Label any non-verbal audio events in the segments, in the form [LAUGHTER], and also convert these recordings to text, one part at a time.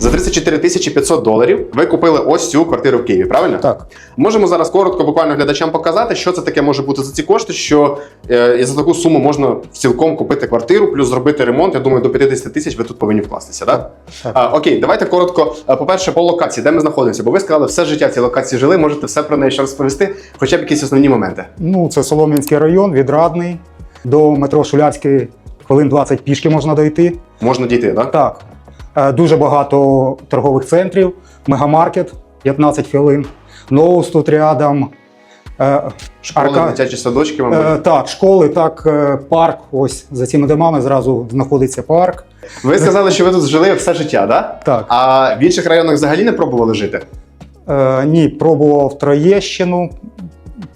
За 34 тисячі 500 доларів ви купили ось цю квартиру в Києві, правильно? Так. Можемо зараз коротко буквально глядачам показати, що це таке може бути за ці кошти, що е, і за таку суму можна цілком купити квартиру, плюс зробити ремонт. Я думаю, до 50 тисяч ви тут повинні вкластися, так? Так. А, окей, давайте коротко. Е, По-перше, по локації, де ми знаходимося, бо ви сказали, все життя в цій локації жили, можете все про неї ще розповісти, хоча б якісь основні моменти. Ну, це Солом'янський район, відрадний. До метро Шулявський хвилин 20 пішки можна дойти. Можна дійти, так? Так. Е, Дуже багато торгових центрів, мегамаркет 15 хвилин, Ноус тут рядом. Е, Школи, Арка- дитячі садочки, мабуть. Е, Так, школи, так, парк. Ось за цими домами зразу знаходиться парк. Ви сказали, що ви тут жили все життя, так? Так. А в інших районах взагалі не пробували жити? Е, ні, пробував Троєщину.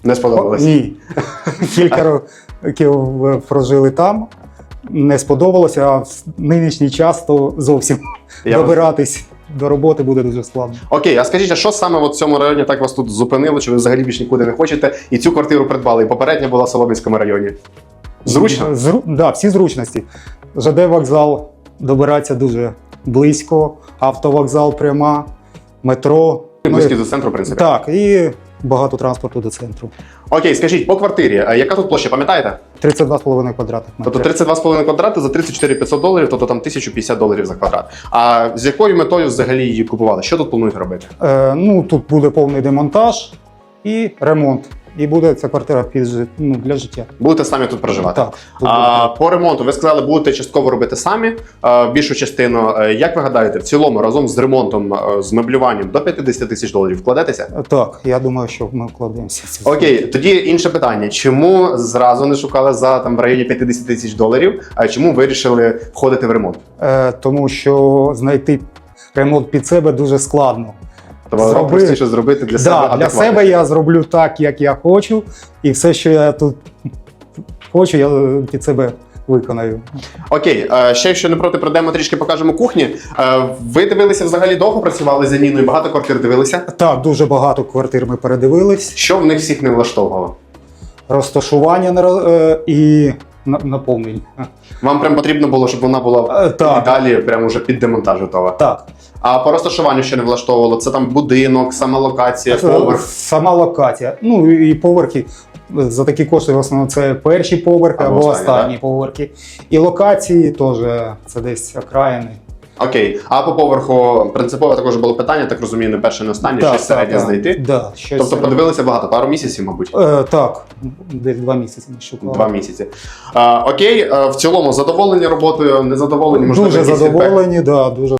Не сподобалось? ні. [LAUGHS] Кілька років прожили там. Не сподобалося, а в нинішній час то зовсім Я добиратись до роботи буде дуже складно. Окей, а скажіть, а що саме от в цьому районі так вас тут зупинило, чи ви взагалі більш нікуди не хочете, і цю квартиру придбали, і попередня була в Солом'янському районі? Зручно? Зру... Да, всі зручності. ЖД вокзал добиратися дуже близько, автовокзал пряма, метро. Близькі Ми- до центру, в принципі. Так, і багато транспорту до центру. Окей, скажіть, по квартирі, а яка тут площа, пам'ятаєте? 32,5 квадратних Тобто метрів. 32,5 квадрати за 34 500 доларів, тобто там 1050 доларів за квадрат. А з якою метою взагалі її купували? Що тут планують робити? Е, ну, тут буде повний демонтаж і ремонт. І буде ця квартира під, ну, для життя. Будете самі тут проживати? Так. А по ремонту ви сказали, будете частково робити самі а, більшу частину. Е, Як ви гадаєте, в цілому разом з ремонтом, е, з меблюванням до 50 тисяч доларів вкладетеся? Так, я думаю, що ми вкладемося. Окей, тоді інше питання: чому зразу не шукали за там в районі 50 тисяч доларів? А чому вирішили входити в ремонт? Е, тому що знайти ремонт під себе дуже складно. Тобто Зроби- простіше зробити для себе да, для себе я зроблю так, як я хочу, і все, що я тут хочу, я е, під себе виконаю. Окей, е, ще якщо не проти, пройдемо трішки покажемо кухні. Е, Ви дивилися взагалі довго працювали за Ніною, багато квартир дивилися. Так, дуже багато квартир ми передивились. Що в них всіх не влаштовувало? Розташування і на- наповнення. Вам прям потрібно було, щоб вона була так. і далі, прямо вже під демонтаж готова. Так, А по розташуванню що не влаштовувало? Це там будинок, сама локація, поверх. сама локація. Ну і поверхи. За такі кошти в основному це перші поверхи Або або, останні, останні поверхи. І локації теж це десь окраїни. Окей. А по поверху принципово також було питання, так розумію, не перше, не останнє, щось середнє знайти. Да, щось Тобто середнє. подивилися багато, пару місяців, мабуть. Е, так, десь два місяці ми шукали. Два місяці. А, окей, в цілому задоволені роботою, незадоволені, можливо, Дуже задоволені, да, дуже